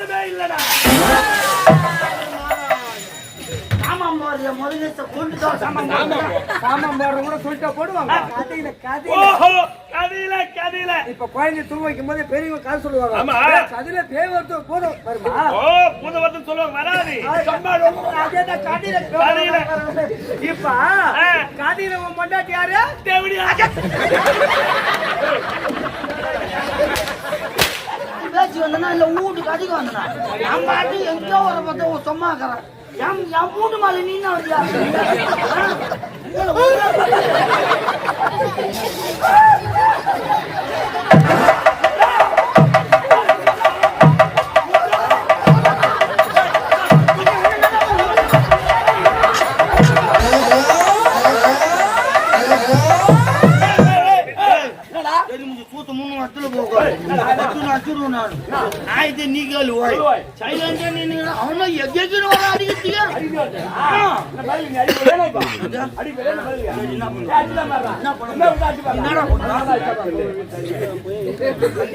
யாருமே இல்லடா. சாமான் போடுற முதல்ல கொண்டு சாமான் கூட சொல்லிட்டா போடுவாங்க. கதையில கதையில. கதையில கதையில. இப்ப குழந்தை தூங்க வைக்கும் போது பெரியவங்க கதை சொல்லுவாங்க. ஆமா. கதையில பேய் வருது போதும் வருமா? ஓ புதவர்த்தம் சொல்லுவாங்க வராது. கதையில கதையில. இப்ப ஆ. கதையில உன் பொண்டாட்டி யாரு? தேவடியா? பேச்சு வந்தனா இல்ல வீட்டுக்கு அதிகம் வந்தனா நான் பாட்டு எங்கேயோ வர பார்த்தா சும்மா இருக்கிறேன். என் என் வீட்டு மேல நீ என்ன வரியா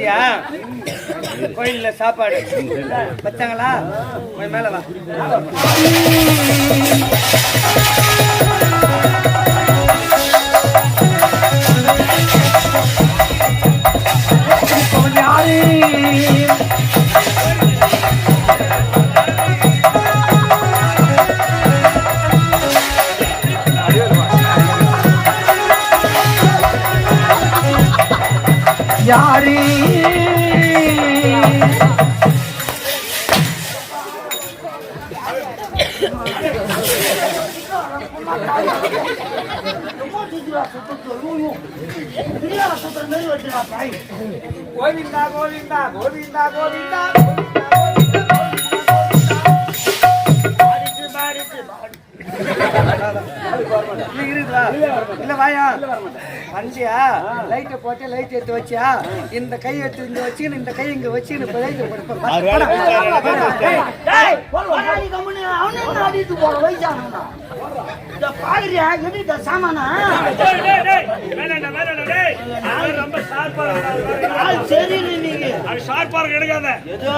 வந்தியா கோயில்ல சாப்பாடு. வச்சாங்களா போய் மேல வா. யாரே கோவிந்தா கோவிந்தா கோவிந்தா கோவிந்தா இருக்குதா இல்ல வாயா வந்தியா லைட்டை போட்டு லைட் எடுத்து வச்சியா இந்த கை எடுத்து இங்க வச்சு இந்த கை இங்க வச்சு இந்த லைட் சாமானா டேய் டேய் ரொம்ப ஷார்ப்பா சரி நீங்க அவன் ஷார்ப்பா இருக்க எடுக்காத ஏதோ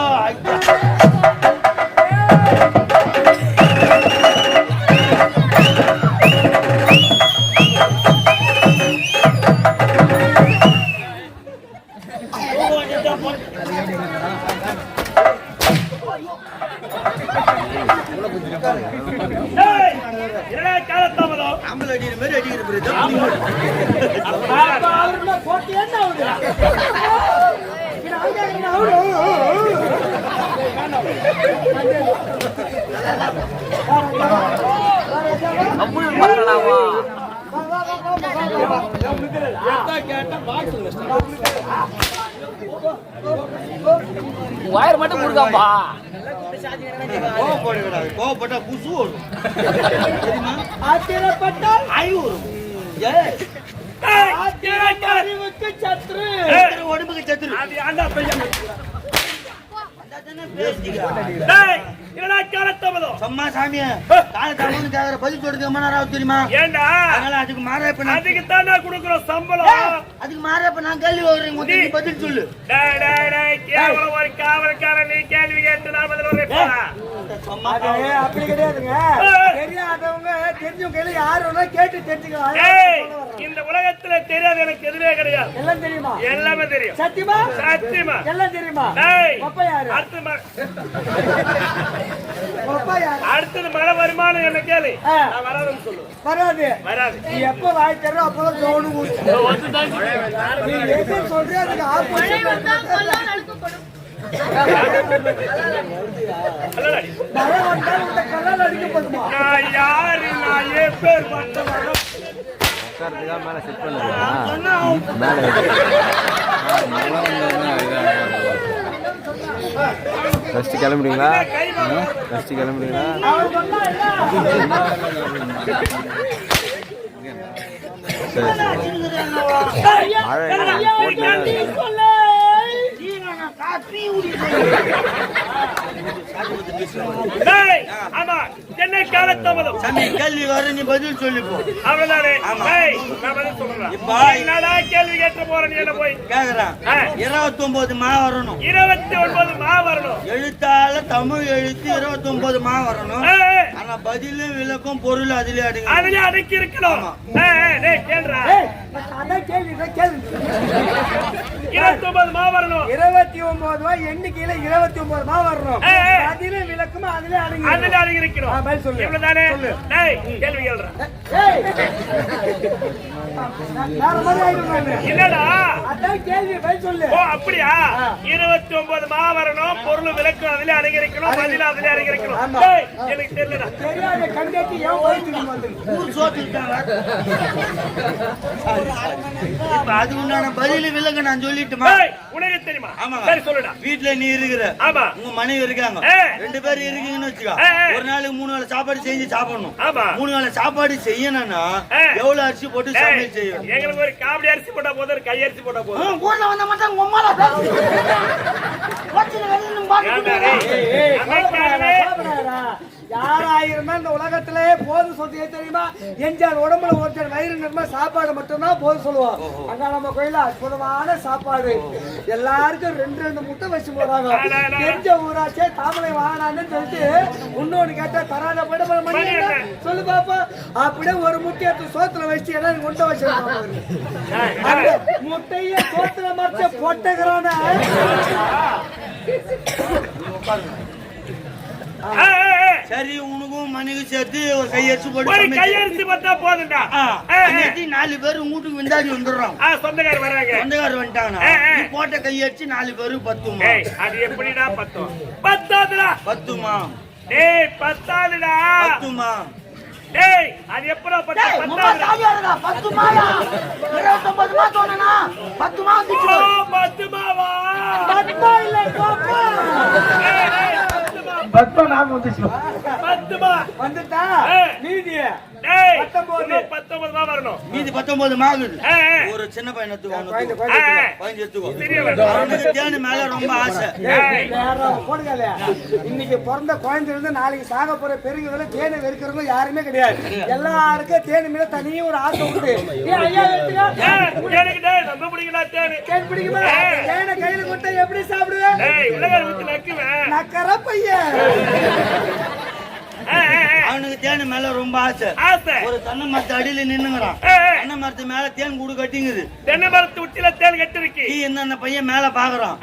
வயர் மட்டும் கொடுக்காப்பா கோவப்பட்டா புசு வரும் அறிவுக்கு சத்ரு உடம்புக்கு சத்துரு அது ஆண்டா பையன் அதானே என்னடா காலத்தாமதம் சும்மா சாமிய கால தாமன்னு கேக்குற பதில் சொல்றது ரொம்ப நேரம் தெரியுமா? ஏண்டா? அதனால அதுக்கு மாறா இப்ப நான் அதுக்கு தாண்டா கொடுக்குறோம் சம்பளம். அதுக்கு மாறா இப்ப நான் கேள்வி வருறேன் முதல்ல பதில் சொல்லு. டேய் டேய் டேய் கேவலம் ஒரு காவல்காரன் நீ கேள்வி கேட்டு நான் பதில் வரேன் அப்படி கிடையாதுங்க. தெரியாதவங்க தெரிஞ்சவங்க கையில யாரு வேணா கேட்டு தெரிஞ்சுக்கலாம் ஏய்! இந்த உலகத்துல தெரியாது எனக்கு எதுவே கிடையாது. எல்லாம் தெரியுமா? எல்லாமே தெரியும். சத்தியமா? சத்தியமா. எல்லாம் தெரியுமா? அப்பா யாரு? அடுத்து ம- அப்பா யாரு? அடுத்தது மழை வருமானம் என்ன கேளு. நான் வராதுன்னு சொல்லு வராது. வராது. நீ எப்ப வாய் தர்றோ அப்பதான் ஊத்து. நீ எது சொல்றியோ அதுக்கு ஆப்போசிட் நான் யாரு நான் பட்டவன் ஃபஸ்ட்டு கிளம்புறீங்களா கை ஃபஸ்ட்டு கிளம்புறீங்களா சரி. சரி மழை என்னடா, போட்டு சீ, நான் காப்பி குடிக்கிறேன். சாப்பிட்டு டேய், ஆமா என்ன காலத்தாமதம் சாமி கேள்வி வர நீ பதில் சொல்லிப்போ அவ்வளவுதானே கேள்வி கேட்டு போற நீ என்ன போய்? கேக்குறேன். இருபத்தி ஒன்பது மா வரணும் இருபத்தி ஒன்பது மா வரணும் தமிழ் எழுத்து இருபத்தி ஒன்பது மா வரணும். ஆனா பதிலும் விளக்கம் பொருள் அதுலயே அடங்கு அதுலயே அடக்கி இருக்கணும் இருபத்தி ஒன்பது மா வரணும். இருபத்தி ஒன்பது ரூபாய் எண்ணிக்கையில இருபத்தி ஒன்பது ரூபாய் வரணும். அதிலே விளக்கமா அதிலே அடங்கி அதுல அடங்கி இருக்கணும் பதில் சொல்லு. இவ்வளவுதானே? சொல்லு. டேய், கேள்வி நானு. என்னடா? அதான் கேள்வி பதில் சொல்லு. ஓ அப்படியா? இருபத்தி ஒன்பது மா வரணும். பொருள் விளக்கம் அதுல இருக்கணும் ஆமா. டேய், எனக்கு தெரியலடா. தெரியாத கண்டேட்டி ஏன் வயிற்றுக்கு வந்து ஊர் சோத்துக்கிட்டாங்க. அது உண்டான பதில் விளக்கம் நான் சொல்லிட்டுமா? உனக்கு தெரியுமா. சரி சொல்லுடா. வீட்டுல நீ இருக்கிற ஆமா. உங்க மனைவி இருக்காங்க. ரெண்டு பேர் இருக்கீங்கன்னு வச்சுக்கோ. ஒரு நாளைக்கு மூணு வேளை சாப்பாடு செஞ்சு சாப்பிடணும். ஆமா. மூணு வேளை சாப்பாடு செய்யணும்னா. எவ்வளவு அரிசி போட்டு சமையல் செய்யணும்? எங்களுக்கு ஒரு காமெடி அரிசி போட்டா போதும் ஒரு கை அரிசி போட்டா போதும். ஊர்ல வந்த மட்டும்? யாராயிருந்தா இந்த உலகத்திலே போது சொல்லியே தெரியுமா? எஞ்சால் உடம்புல ஒருத்தர் வயிறு நிறமா சாப்பாடு மட்டும்தான் போது சொல்லுவோம் அங்க நம்ம கோயில அற்புதமான சாப்பாடு. எல்லாருக்கும் ரெண்டு ரெண்டு முட்டை வச்சு போறாங்க எஞ்ச ஊராச்சே தாமரை வாங்கினான்னு சொல்லிட்டு இன்னொன்னு கேட்டா தராத படம் மணி மணி சொல்லு பாப்பா. அப்படியே ஒரு முட்டையை எடுத்து சோத்துல வச்சு எல்லாம் முட்டை வச்சிருக்காங்க அந்த முட்டைய சோத்துல மறைச்ச பொட்டகிறான சரி உனக்கும் மனைவி சேர்த்து ஒரு கையரிசி போட்டு ஒரு சமைச்சு- கை அரிசி போட்டா போதும்டா. அன்னைக்கு நாலு பேர் உங்க வீட்டுக்கு விந்தாடி வந்துடுறோம் சொந்தக்காரர் வர்றாங்க. சொந்தக்காரர் வந்துட்டாங்கன்னா போட்ட கையரிசி நாலு பேருக்கு பத்துமா? அது எப்படிடா பத்தும்? பத்தாதுடா. பத்துமா? டேய் பத்தாதுடா. பத்துமா? டேய் அது எப்படா பத்தும் பத்தாதுடா. பத்துமா பத்தா நான் வந்துச்சு பத்துமா வந்துட்டா? ஏய். மீதி டேய் பத்தொன்பது. வரணும். மீதி பத்தொன்பது ஏய். ஒரு சின்ன பையன் எடுத்துக்கோ. பதினஞ்சு எடுத்துக்கோ. தேனு மேல ரொம்ப ஆசை. இன்னைக்கு பிறந்த குழந்தை இருந்து நாளைக்கு சாக போற பெரியவங்கள தேனை வெறுக்கிறவங்க யாருமே கிடையாது. எல்லாருக்கும் தேனி மேல தனியே ஒரு ஆசை உண்டு. தேனு. தேன் பிடிக்குமா. தேனை கையில கொடுத்தா எப்படி சாப்பிடுவேன்? நக்கற பையன். அவனுக்கு தேனு மேல ரொம்ப ஆசை. ஆசை. ஒரு தென்னை மரத்து அடியில நின்னுங்கிறான். தென்னை மரத்து மேல தேன் கூடு கட்டிங்குது. தென்னை மரத்து உச்சில தேன் கட்டிருக்கு. நீ என்ன அந்த பையன் மேல பாக்குறான்.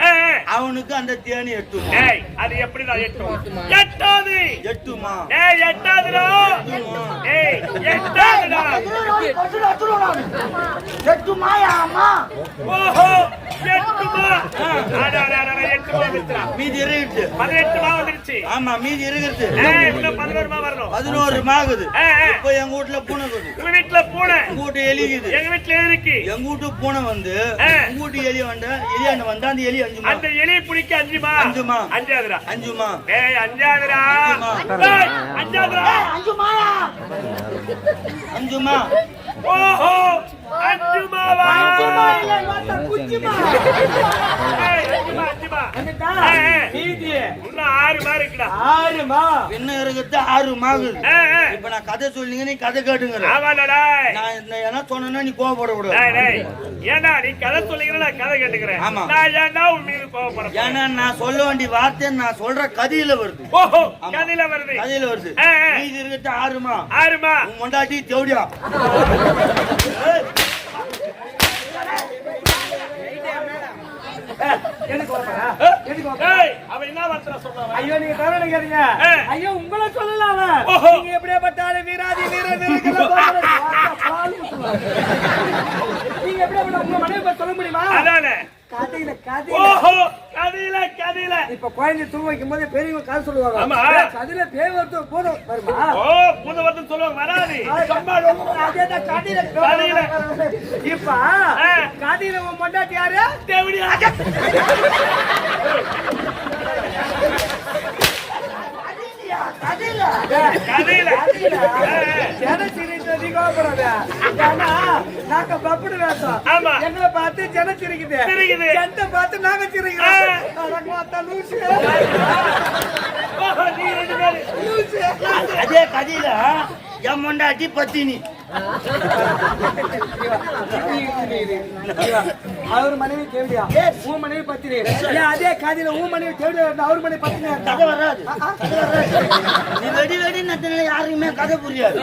அவனுக்கு அந்த தேனி எட்டும்? ஏய், அது எப்படிடா எட்டும்? எட்டாது எட்டுமா? ஏய் எட்டாதுடா ஏய் எட்டாதுடா ஓஹோ எட்டுமா? அட எட்டுமா? மீதி இருக்குது பதினெட்டுமா வந்துருச்சு. ஆமா மீதி இருக்குது ஏய் இன்னும் பதினோருமா வரணும். பதினோரு மாகுது. இப்ப எங்க வீட்டுல பூனை இருக்குது. உங்க வீட்டுல பூனை. உங்க வீட்டு எலிக்குது. எங்க வீட்டுல இருக்கு எங்க வீட்டு பூனை வந்து. உங்க வீட்டு எலி வந்த எலி வந்தா அந்த எலி அஞ்சுமா? அந்த எலி பிடிக்க அஞ்சுமா? அஞ்சுமா. அஞ்சாதுடா அஞ்சுமா. ஏய் அஞ்சுமா. ஓஹோ அஞ்சுமாவா குச்சிமா ஏய் அஞ்சுமா. இப்ப நான் கதை சொல்லிங்க நீ கதை கேட்டுங்கிற ஆமாடா நான் என்ன சொன்னேன்னா நீ கோவப்பட கூடாது. ஏன்டா நீ கதை சொல்லிக்கிற நான் கதை கேட்டுக்கிறேன் ஆமா. நான் ஏன்டா உன் மீது கோவப்படுறேன் ஏன்னா நான் சொல்ல வேண்டிய வார்த்தை நான் சொல்ற கதையில வருது ஓஹோ. கதையில வருது கதையில வருது. மீதி இருக்கிறது ஆறுமா ஆறுமா உன் மொண்டாட்டி தேவடியா வரப்பா ஏய் அவன் என்ன வார்த்தை சொன்னான் ஐயோ நீங்க ஆ. ஐயோ உங்களை சொல்லலாம். நீங்க எப்படியாப்பட்டாலும் வீராதி வீர வீரர்கள போல பால் ஊத்துவாங்க. நீங்க எப்படியாப்பட்ட உங்க மனைவி சொல்ல முடியுமா? அதானே. கதையில கதையில. கதையில கதையில. இப்ப குழந்தை தூங்க வைக்கும் போது பெரியவங்க கதை சொல்லுவாங்க. ஆமா. கதையில பேய் வருது போதும் வருமா? ஓ புது வருடம் சொல்லுவாங்க வராது. அதேதான் கதையில. கதையில. இப்ப கதையில உன் பொண்டாட்டி யாரு. ஏன்னா, நாங்க பப்புடு வேஷம். ஆமா. எங்களை பார்த்து ஜனம் சிரிக்குது. ஜனத்தை பார்த்து நாங்க சிரிக்கிறோம். லூசு. நீ அதே கதையில என் மொண்டாட்டி பத்தினி Di? Hindi, hindi, hindi. அவர் மனைவி கேள்வியா உன் மனைவி பத்திரி அதே காதில உன் மனைவி கேள்வி அவர் மனைவி பத்திரி கதை வராது. நீ வெடி வெடி நத்தின யாருக்குமே கதை புரியாது.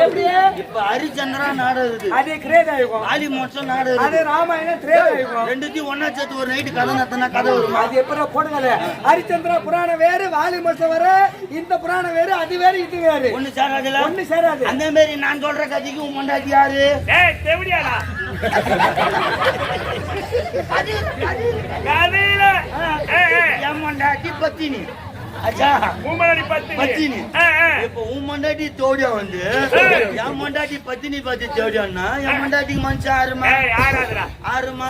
இப்ப ஹரிச்சந்திரா நாடகம் அதே கிரேட் ஆகும் ஆலி மோட்சம் நாடகம் அதே ராமாயணம் ஆகும் ரெண்டுத்தையும் ஒன்னா சேர்த்து ஒரு நைட்டு கதை நத்தினா கதை வருமா? அது எப்படா போடுங்களே ஹரிச்சந்திரா புராணம் வேறு வாலிமசம் வேறு இந்த புராணம் வேறு அது வேறு இது வேறு. ஒண்ணு சேராதுல. ஒண்ணு சேராது. அந்த மாதிரி நான் சொல்ற கதைக்கு உன் மொண்டாட்டி யாரு? ஏய் தேவடியாடா. கதையில என் மொண்டாட்டி பத்தினி. மொண்டாட்டி தோடியா வந்து. என் மொண்டாட்டி பத்தினி பத்தி தோடியான்னா என் மொண்டாட்டிக்கு மனுஷன் ஆறுமா. ஆறுமா.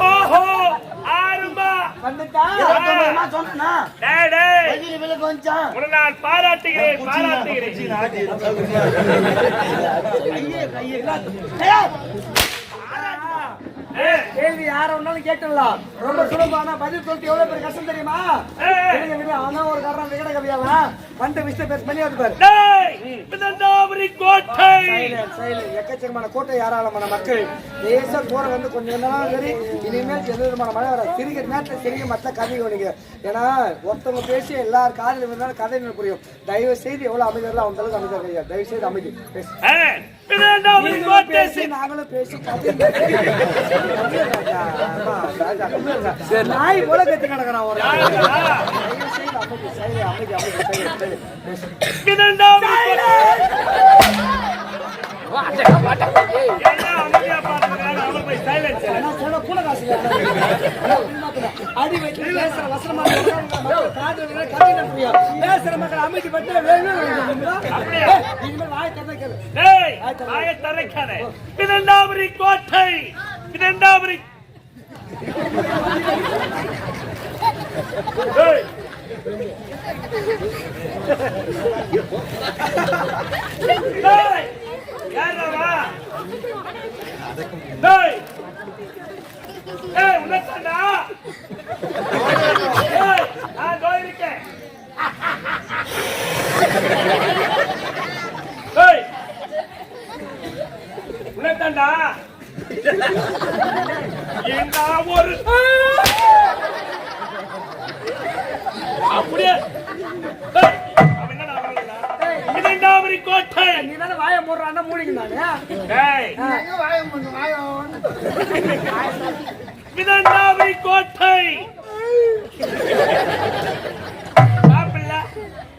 ஓஹோ, ஆறுமா. வந்துட்டா இருபத்தொன்பதுமா சொன்னா டேய், டேய், பதில் விலக்கு வந்துச்சான் உன்னை நான் பாராட்டுகிறேன். பாராட்டுகிறேன் கேள்வி யார வேணாலும் கேட்டுடலாம் ரொம்ப சுலபம் பதில் சொல்லிட்டு எவ்வளவு பெரிய கஷ்டம் தெரியுமா. அவன் ஒரு காரணம். விகட கவியாலாம் வந்து விஷ்ணு பேச பண்ணி வந்து பாரு. கோட்டை. எக்கச்சக்கமான கூட்டம் ஏராளமான மக்கள். தேச போற வந்து கொஞ்சம் நேரம் சரி இனிமேல் எந்த விதமான மழை வராது. சிரிக்கிற நேரத்தில் சிரிக்க மற்ற கதை கவனிங்க ஏன்னா ஒருத்தவங்க பேசி எல்லார் காதில் இருந்தாலும் கதை புரியும். தயவு செய்து எவ்வளவு அமைதியாக அந்த அளவுக்கு அமைதியாக. தயவு செய்து அமைதி. பேசு. நீங்களும் பேசி. நாய் போல கத்தி கிடக்குறான் ஒரு அமைதியா பார்த்துக்கிறாங்க, அவன் போய் silence இல்ல. நான் சொன்ன கூட காசு அடி பேசுற வசனமா மக்கள் வேணும் கோட்டை பிதந்தாவரி யாரா டேய், யார்றா வா? டேய். நான் இதோ இருக்கேன். டேய். ஒரு பிதந்தாவரி கோட்டை. சாப்பிடல.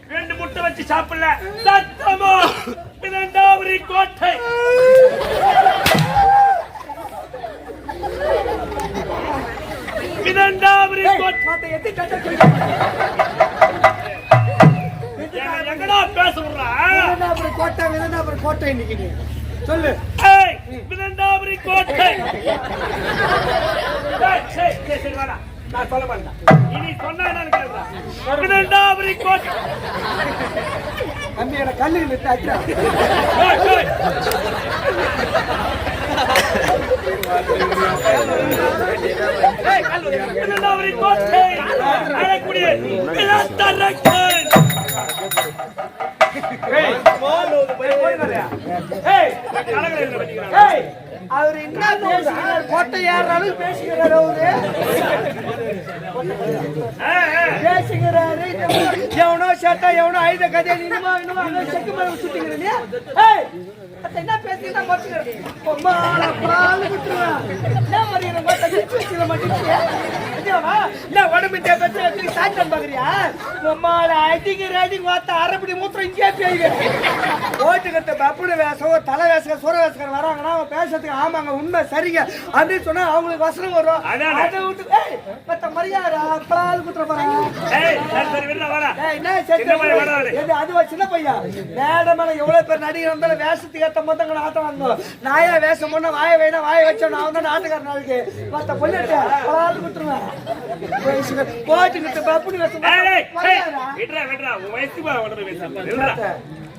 ரெண்டு முட்டை வச்சு சாப்பிடல. சத்தமா. பிதந்தாவரி கோட்டை. ஏய், கோட்டை. எத்தி கட்ட விடுறா விருதுநகர் கோட்டை விருதுநகர் கோட்டை இன்னைக்கு. சொல்லு ஏய் பிதந்தாவரி கோட்டை சரி, சரி, வாடா. நான் சொல்ல மாட்டேன் இனி சொன்னா என்னன்னு கேளுடா. பிதந்தாவரி கோட்டை கல்லு ஏய். பிதந்தாவரி கோட்டை அழக்கூடிய பிதத்தரக்கன். ஏய், ஏய், கலங்களை இதுல வச்சுக்கிறாங்க. ஏய், அவர் என்ன பேசுகிறார்? கோட்டை ஏறாலும் பேசுகிறார் அவரு. பேசுகிறாரு. எவனோ சேட்டா எவனோ ஐத கதை இனிமா என்னமோ அங்க செக்கு மேல சுத்திக்கிறீங்க என்ன பேசினா மொச்சுங்க அரப்படி மூத்திரம் இங்கே பேய்வே ஓட்டுக்கத்த பப்புடு தலை வேஷம் சுர வராங்கன்னா அவங்க பேசுறதுக்கு ஆமாங்க உண்மை சரிங்க. அப்படின்னு சொன்னா அவங்களுக்கு வசனம் வரும். அதை விட்டு ஏய் மத்த மரியாதை பால் குத்துற போறாங்க. அதுவா சின்ன பையன் எவ்வளவு பேர் நடிகர் இருந்தாலும் வேஷத்துக்கு ஏத்த மொத்தங்களை ஆட்டம் வாங்கணும். நாயா வேஷம் பண்ண வாய வேணா வாய வச்சோம் நான் வந்து நாட்டுக்கார நாளுக்கு. மத்த பொண்ணுட்டு பலாது குத்துருவேன் போட்டுக்கிட்டு பப்புனு வேஷம் ஏய், ஏய், ஏய், மரியாதை. விடுடா, விடுடா, உன் வயசுக்கு வா, உடனே பேசாம. விடுடா.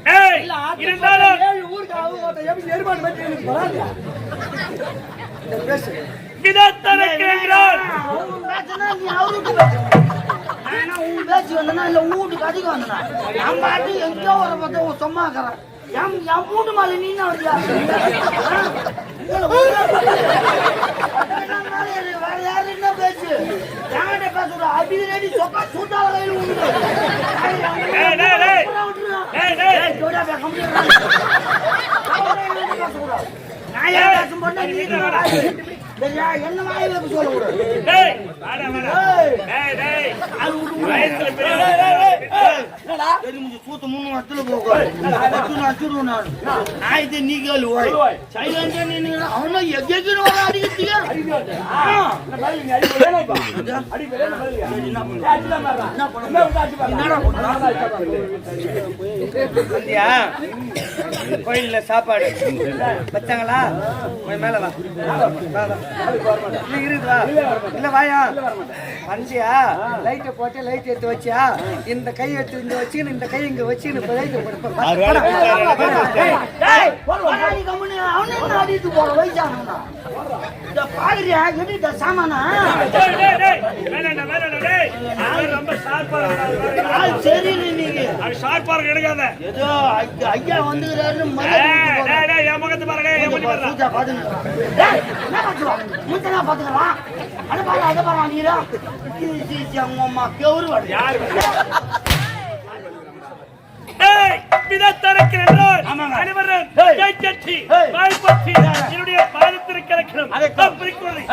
இல்ல, ஏய், ஆட்டு இருந்தாலும் போட்டு ஏழு ஊருக்கு அவங்க எப்படி எருமாடு பேசு. ஆனா உன் பேச்சு வந்தனா இல்ல வீட்டுக்கு அதிக வந்தனா நான் பாட்டு எங்கேயோ வர பார்த்தா உன் சும்மா இருக்கிறேன் என் என் வீட்டு மேல நீ என்ன வரியா வேற யாரு என்ன பேச்சு என்கிட்ட பேசுற அடிக்கடி சொக்கா சூட்டால கையில் உண்டு. ஜோடியா பேச முடியாது நான் ஏன் பேசும்போது நீ என்ன வாயில சொல்லக்கூடாது டேய், வாடா, வாடா. டேய், டேய். வயசுல பெரியவன். தெரிஞ்சு சூத்து மூணு வருஷத்துல போகும் அச்சுன்னு அச்சுருவேன் நான் நான் இது நீ கேளு ஓய் சைலண்டா நீ அவனா எங்கேயும் வர அடிக்கிறீங்க வந்தியா? கோயில்ல சாப்பாடு. வச்சாங்களா கொஞ்சம் மேல வா. வா, இல்ல வாயா லைட்டை போட்டு லைட் எடுத்து வச்சியா இந்த கை எடுத்து இங்க வச்சுன்னு இந்த கை இங்க வச்சு இப்ப லைட் அவனே அடித்து போற இத பாக்குறியா, எடிட்ட சாமானா? ரொம்ப. ஆள் சரியில்லை நீங்க. sharp ஆ இருக்கான், எடுக்காத. ஏதோ ஐயா- டேய், என் முகத்தை பாரு, டேய், என் முகத்தை பாரு. பூஜா பாத்துவா? மூஞ்செல்லாம் பாத்துக்கலாம். அதை பாரு, அதை பாரு, நீரா. அவங்க அம்மா கெவுரு வாடி. டேய், விதத்தரக்கு என்றால். அனைவரும் டேய். கை தட்டி, டேய். வாய் பற்றி, என்னுடைய பாதத்திற்கு இறக்கணும். அப்படி கூறி,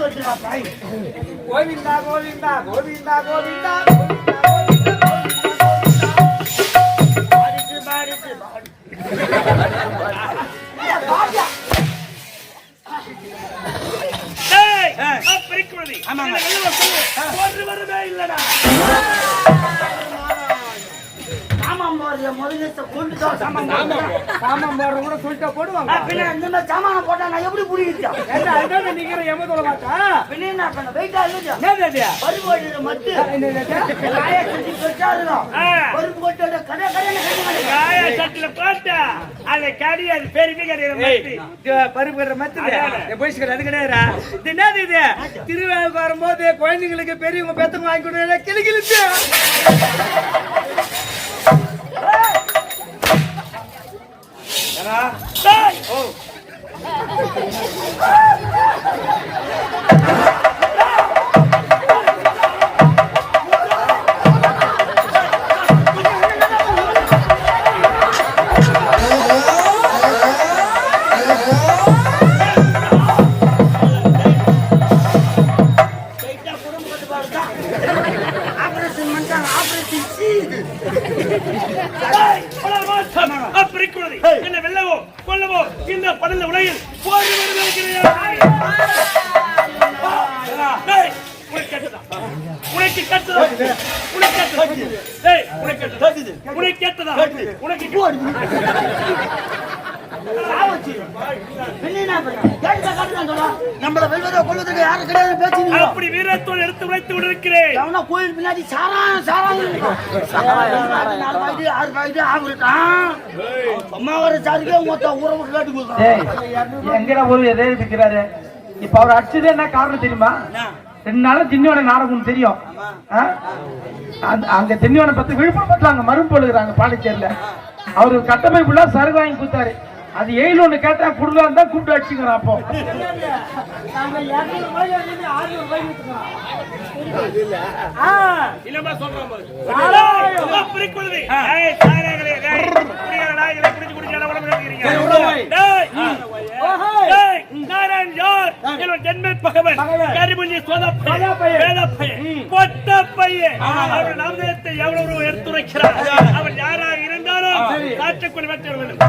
வச்சுடா, தாய். கோவிந்தா கோவிந்தா கோவிந்தா கோவிந்தா என்னை வெளில சொல்லு. ஒரு சாமான்? சாமான் போடுற கூட சொல்லிட்டா போடுவாங்க பின்ன இந்த மாதிரி சாமானை போட்டா நான் எப்படி புரியுது ஏண்டா, அதுதான் நிக்கிற எம சொல்ல மாட்டா பின்ன என்ன பண்ண வெயிட்டா இல்லையா என்னது அது? பருப்பு என்னது அது? காய இருக்கும் ஆ. பருப்பு கொட்டோட கடை கடையில கட்டி கடை காய சட்டில போட்டா, அது கிடையாது, பெரிய கிடையாது, மத்தி. இது பருப்பு கட்டுற போலீஸ் கடை, அது கிடையாதுடா. இது என்னது இது? திருவிழாவுக்கு வரும்போது குழந்தைங்களுக்கு பெரியவங்க பெத்தவங்க வாங்கி கொடுக்குற கிளி கிழிச்சு. டேய், நம்மள வெல்வதோ கொள்வதற்கு யாரும் கிடையாது பேச்சு அப்படி வீரத்தோடு எடுத்து உழைத்து கொண்டிருக்கிறேன் எவனா கோயில் பின்னாடி நாலு பாய்ட்டு ஆறு பாய்ட்டு ஆகுறான் அம்மா வர சாருக்கே மொத்த ஊரை விட்டு காட்டு கொடுக்குறான் எங்கடா ஒரு எதை இருக்கிறாரு இப்ப அவர் அடிச்சது என்ன காரணம் தெரியுமா? ரெண்டு நாளும் திண்ணியோட நாடகம் தெரியும். அங்க திண்ணியோட பத்தி விழுப்புரத்துல அங்க மரும்பு எழுதுறாங்க பாண்டிச்சேரியில. அவரு கட்டமைப்புல சருகு வாங்கி கொடுத்தாரு அது ஏழு ஒண்ணு கேட்டா குடுக்கலாம் தான் கூப்பிட்டு அடிச்சுக்கிறோம் அப்போ பகவன். எவ்வளவு எடுத்துரைக்கிறார். அவர் யாராக காட்டுக்குடி வெட்ட வேண்டும்.